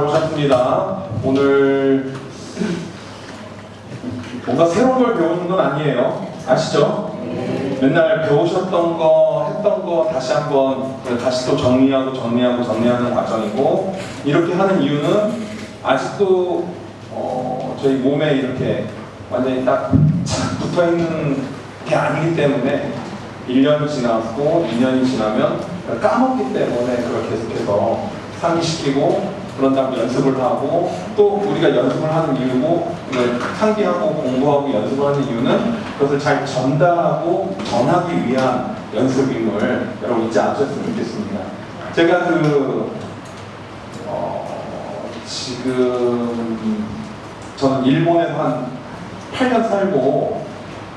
잘 오셨습니다. 오늘 뭔가 새로운 걸 배우는 건 아니에요. 아시죠? 맨날 배우셨던 거, 했던 거 다시 한번 다시 또 정리하고 정리하고 정리하는 과정이고 이렇게 하는 이유는 아직도 어, 저희 몸에 이렇게 완전히 딱착 붙어 있는 게 아니기 때문에 1년이 지나고 2년이 지나면 까먹기 때문에 그걸 계속해서 상기시키고 그런 다음에 연습을 하고 또 우리가 연습을 하는 이유고 상기하고 공부하고 연습을 하는 이유는 그것을 잘 전달하고 전하기 위한 연습임을 여러분 잊지 않으셨으면 좋겠습니다. 제가 그 어, 지금 저는 일본에서 한 8년 살고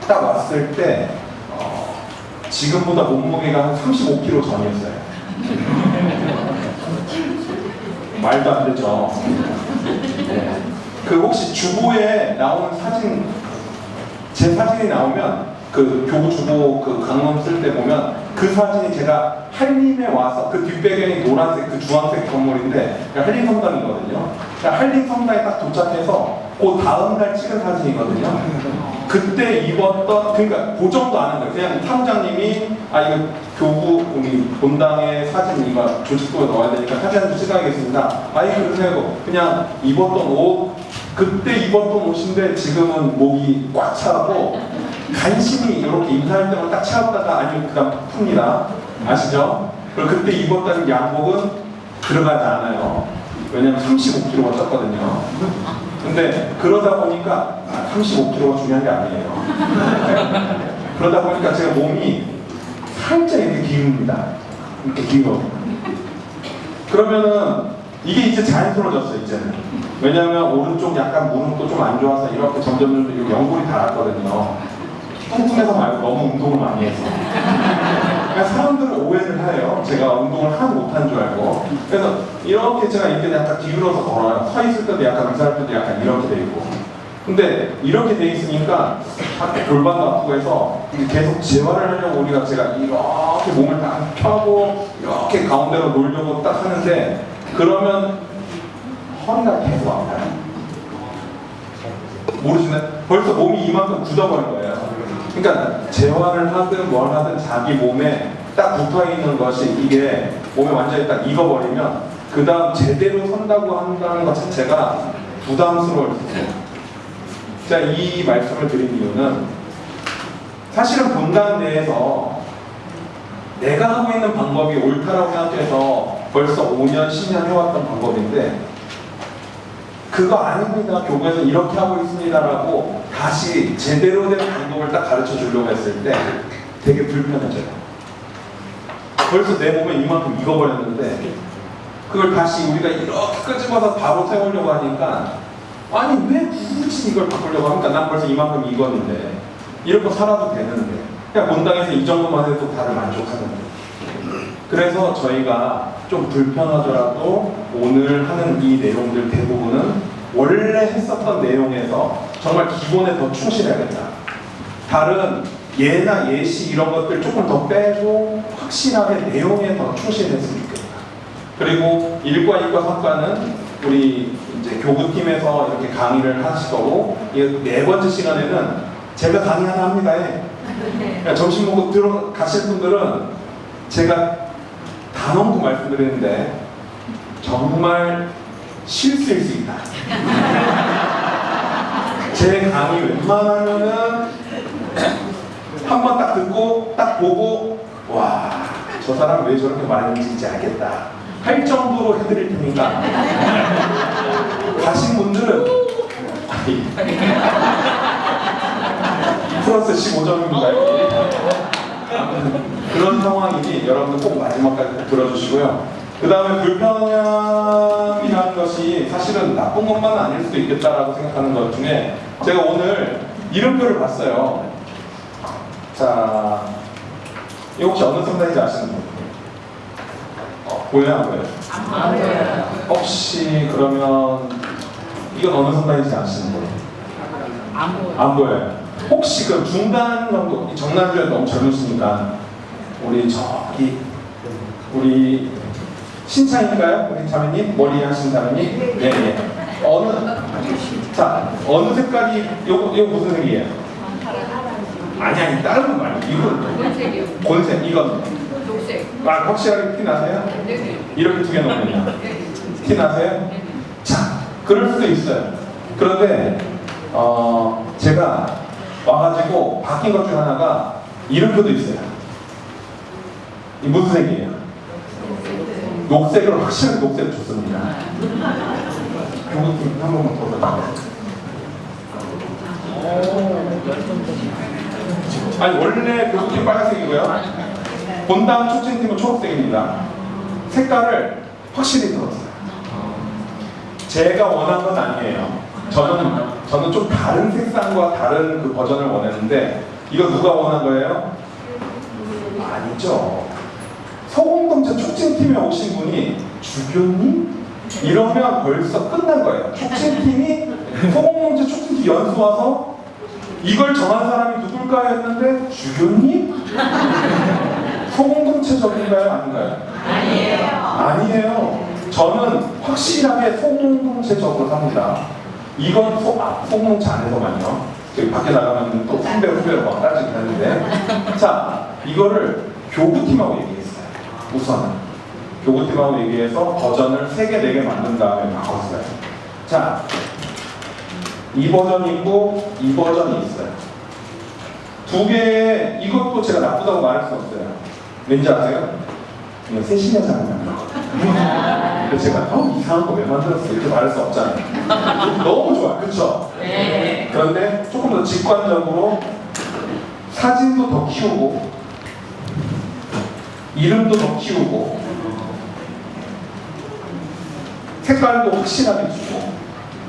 딱 왔을 때 어, 지금보다 몸무게가 한 35kg 전이었어요. 말도 안 되죠. 네. 그 혹시 주보에 나오는 사진, 제 사진이 나오면 그 교부 주보 그 강론 쓸 때 보면 그 사진이 제가 한림에 와서 그 뒷배경이 노란색 그 주황색 건물인데 한림 성당이거든요. 한림 성당에 딱 도착해서 그 다음 날 찍은 사진이거든요. 그때 입었던 그러니까 고정도 안한 거예요. 그냥 사무장님이 아 이거 교부 우리 본당의 사진 이거 조직부에 넣어야 되니까 사진 한장 찍어야겠습니다. 아니 그러세요. 그냥 입었던 옷 그때 입었던 옷인데 지금은 목이 꽉 차고 간신히 이렇게 인사할 때만 딱 채웠다가 아니면 그다음 풉니다. 아시죠? 그리고 그때 입었다는 양복은 들어가지 않아요. 왜냐면 35kg가 쪘거든요. 근데 그러다 보니까 아, 35kg가 중요한 게 아니에요. 그러다 보니까 제가 몸이 살짝 이렇게 기웁니다. 이렇게 기워. 그러면은 이게 이제 자연스러워졌어요, 이제는. 왜냐하면 오른쪽 약간 무릎도 좀 안 좋아서 이렇게 점점 점점 연골이 닳았거든요. 뚱뚱해서 말고 너무 운동을 많이 해서. 그러니까 사람들은 오해를 해요. 제가 운동을 하도 못한 줄 알고. 그래서 이렇게 제가 이렇게 약간 기울어서 걸어요. 서 있을 때도 약간 의사할 때도 약간 이렇게 돼 있고. 근데 이렇게 돼 있으니까 골반도 아프고 해서 계속 재활을 하려고 우리가 제가 이렇게 몸을 딱 펴고 이렇게 가운데로 놓으려고 딱 하는데 그러면 허리가 계속 아파요. 모르시나요? 벌써 몸이 이만큼 굳어버린 거예요. 그러니까 재활을 하든 뭘 하든 자기 몸에 딱 붙어 있는 것이 이게 몸에 완전히 딱 익어버리면 그 다음 제대로 선다고 한다는 것 자체가 부담스러울 수 있어요. 제가 이 말씀을 드린 이유는 사실은 본당 내에서 내가 하고 있는 방법이 옳다라고 생각해서 벌써 5년, 10년 해왔던 방법인데 그거 아닙니다. 교부에서 이렇게 하고 있습니다라고 다시 제대로 된 방법을 딱 가르쳐 주려고 했을 때 되게 불편해져요. 벌써 내 몸에 이만큼 익어버렸는데 그걸 다시 우리가 이렇게 끄집어서 바로 세우려고 하니까 아니 왜 굳이 이걸 바꾸려고 합니까? 난 벌써 이만큼 익었는데 이런 거 살아도 되는데 그냥 본당에서 이 정도만 해도 다들 만족하는데 그래서 저희가 좀 불편하더라도 오늘 하는 이 내용들 대부분은 원래 했었던 내용에서 정말 기본에 더 충실해야겠다. 다른 예나 예시 이런 것들 조금 더 빼고 확실하게 내용에 더 충실했으면 좋겠다. 그리고 일과 이과 성과는 우리 이제 교구팀에서 이렇게 강의를 하시고 이네 번째 시간에는 제가 강의 하나 합니다. 예. 그러니까 점심 먹고 들어가실 분들은 제가 단언고 말씀드리는데 정말 실수일 수 있다. 제 강의 웬만하면은 한 번 딱 듣고 딱 보고 와 저 사람 왜 저렇게 말했는지 이제 알겠다 할 정도로 해드릴 테니까 가신 분들은 플러스 15점입니다. 그런 상황이니 여러분들 꼭 마지막까지 꼭 들어주시고요. 그 다음에 불편함이라는 것이 사실은 나쁜 것만은 아닐 수도 있겠다라고 생각하는 것 중에 제가 오늘 이름표를 봤어요. 자, 이거 혹시 어느 성당인지 아시는 분? 어, 보여요? 안 보여요? 안 보여요. 혹시 그러면 이건 어느 성당인지 아시는 분? 안 보여요. 안 보여요. 혹시 그 중간 정도, 이 정남주에 너무 젊으시니까 우리 저기 우리 신차인가요? 우리 자매님? 머리 하신 자매님? 네, 네. 어느, 자, 어느 색깔이, 요거, 요거 무슨 색이에요? 아니, 아니, 다른 거 말고, 이걸. 본색, 이건. 녹색. 아, 확실하게 티 나세요? 네네. 이렇게 두 개 넣으면요. 네네. 티 나세요? 자, 그럴 수도 있어요. 그런데 어, 제가 와가지고 바뀐 것 중 하나가 이름표도 있어요. 이 무슨 색이에요? 녹색으로 확실하게 녹색 좋습니다. 교구팀 한 번만 더. 아니 원래 교구팀 빨간색이고요. 본당 촉진팀은 초록색입니다. 색깔을 확실히 넣었어요. 제가 원한 건 아니에요. 저는 저는 좀 다른 색상과 다른 그 버전을 원했는데 이거 누가 원한 거예요? 아니죠. 소공동체 촉진팀에 오신 분이 주교님 이러면 벌써 끝난 거예요. 촉진팀이 소공동체 촉진팀 연수 와서 이걸 정한 사람이 누굴까 했는데 주교님 소공동체적인가요, 아닌가요? 아니에요. 저는 확실하게 소공동체적으로 삽니다. 이건 소, 아, 안에서만요. 저기 밖에 나가면 또 후배 후배로 막 따지긴 하는데. 자, 이거를 교구팀하고 얘기했어요. 우선은. 교구팀하고 얘기해서 버전을 3개, 4개 만든 다음에 바꿨어요. 자, 이 버전이 있고 이 버전이 있어요. 두 개의 이것도 제가 나쁘다고 말할 수 없어요. 왠지 아세요? 이거 세신여잖아요. 근데 제가 어, 이상한 거 왜 만들었어 이렇게 말할 수 없잖아요. 너무 좋아, 그렇죠? 네. 그런데 조금 더 직관적으로 사진도 더 키우고 이름도 더 키우고 색깔도 확실하게 주고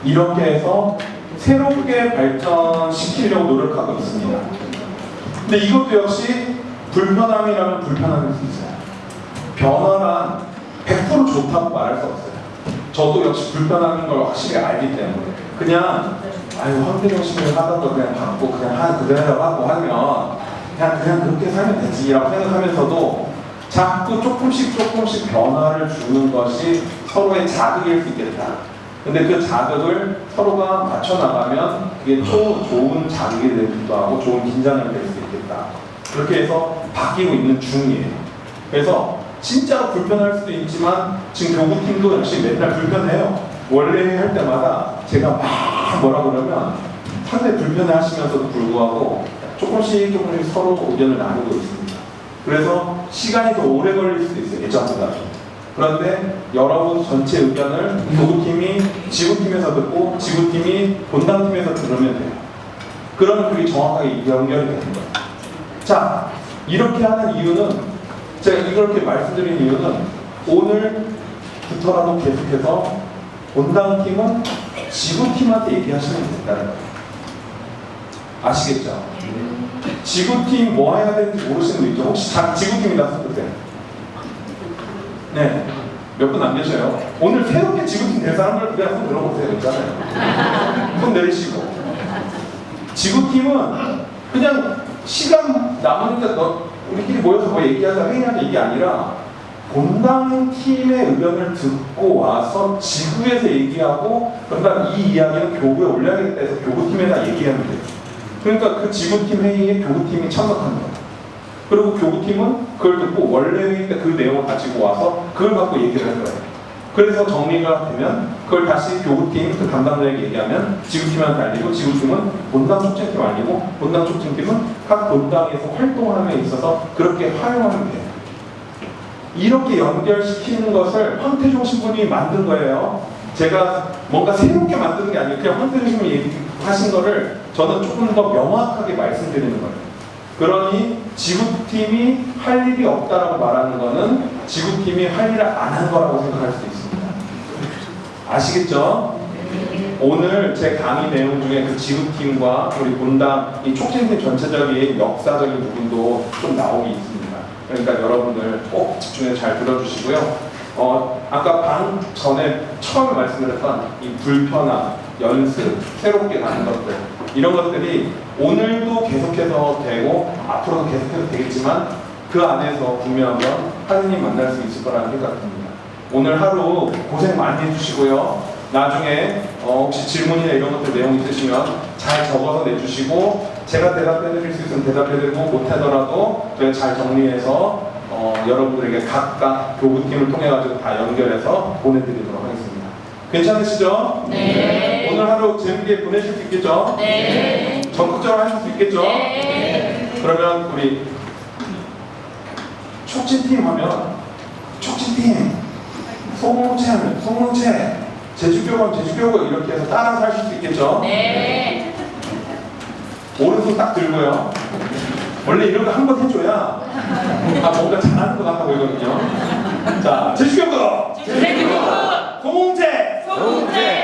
이렇게 해서 새롭게 발전시키려고 노력하고 있습니다. 근데 이것도 역시 불편함이라면 불편함일 수 있어요. 변화란 100% 좋다고 말할 수 없어요. 저도 역시 불편한 걸 확실히 알기 때문에 그냥 아유 씨를 하던 거 그냥 받고 그냥 한 그대로 하고 하면 그냥 그냥 그렇게 살면 되지라고 생각하면서도 자꾸 조금씩 조금씩 변화를 주는 것이 서로의 자극일 수 있겠다. 근데 그 자극을 서로가 맞춰 나가면 그게 또 좋은 자극이 되기도 하고 좋은 긴장이 될 수 있겠다. 그렇게 해서 바뀌고 있는 중이에요. 그래서 진짜로 불편할 수도 있지만 지금 교구팀도 역시 맨날 불편해요. 원래 할 때마다 제가 막 뭐라 그러면 상당히 불편해 하시면서도 불구하고 조금씩 조금씩 서로 의견을 나누고 있습니다. 그래서 시간이 더 오래 걸릴 수도 있어요. 예전보다. 그런데 여러분 전체 의견을 교구팀이 지구팀에서 듣고 지구팀이 본당팀에서 들으면 돼요. 그러면 그게 정확하게 연결이 되는 거예요. 자, 이렇게 하는 이유는 제가 이렇게 말씀드린 이유는 오늘부터라도 계속해서 본당팀은 지구팀한테 얘기하시면 된다는 거예요. 아시겠죠? 지구팀 뭐 해야 되는지 모르시는 분 있죠? 혹시 자, 지구팀이다 손드세요. 네. 몇 분 안 계셔요. 오늘 새롭게 지구팀 될 사람들 그냥 손 들어보세요. 있잖아요. 손 내리시고. 지구팀은 그냥 시간 남으니까 너 우리끼리 모여서 뭐 얘기하자 회의하자 이게 아니라 본당 팀의 의견을 듣고 와서 지구에서 얘기하고 그러니까 이 이야기는 교구에 올려야겠다 해서 교구팀에다 얘기하면 돼요. 그러니까 그 지구팀 회의에 교구팀이 참석하는 거예요. 그리고 교구팀은 그걸 듣고 원래 회의 때 그 내용을 가지고 와서 그걸 갖고 얘기를 할 거예요. 그래서 정리가 되면 그걸 다시 교구팀 그 담당자에게 얘기하면 지구팀한테 알리고 지구팀은 본당 촉진팀 알리고 본당 촉진팀은 각 본당에서 활동함에 있어서 그렇게 활용하면 돼요. 이렇게 연결시키는 것을 황태종 신부님이 만든 거예요. 제가 뭔가 새롭게 만드는 게 아니고 그냥 황태종 신부님이 하신 거를 저는 조금 더 명확하게 말씀드리는 거예요. 그러니 지구팀이 할 일이 없다라고 말하는 거는 지구팀이 할 일을 안 한 거라고 생각할 수 있습니다. 아시겠죠? 오늘 제 강의 내용 중에 그 지구팀과 우리 본당 이 촉진팀 전체적인 역사적인 부분도 좀 나오기 있습니다. 그러니까 여러분들 꼭 집중해서 잘 들어주시고요. 어, 아까 방 전에 처음 말씀드렸던 이 불편함, 연습, 새롭게 가는 것들 이런 것들이 오늘도 계속해서 되고 앞으로도 계속해서 되겠지만 그 안에서 분명하면 하느님 만날 수 있을 거라는 생각이 듭니다. 오늘 하루 고생 많이 해주시고요. 나중에 어, 혹시 질문이나 이런 것들 내용 있으시면 잘 적어서 내주시고 제가 대답해드릴 수 있으면 대답해드리고 못하더라도 잘 정리해서 어, 여러분들에게 각각 교구팀을 통해 가지고 다 연결해서 보내드리도록 하겠습니다. 괜찮으시죠? 네. 오늘 하루 재밌게 보내실 수 있겠죠? 네. 적극적으로 하실 수 있겠죠? 네. 그러면 우리 촉진팀 하면 촉진팀 성문체는 성문체 제주교관 제주교구 이렇게 해서 따라서 하실 수 있겠죠? 네. 오른손 딱 들고요. 원래 이런 거 한 번 해줘야 아 뭔가 잘하는 것 같아 보이거든요. 자 제주교구 제주교구 성문체 성공체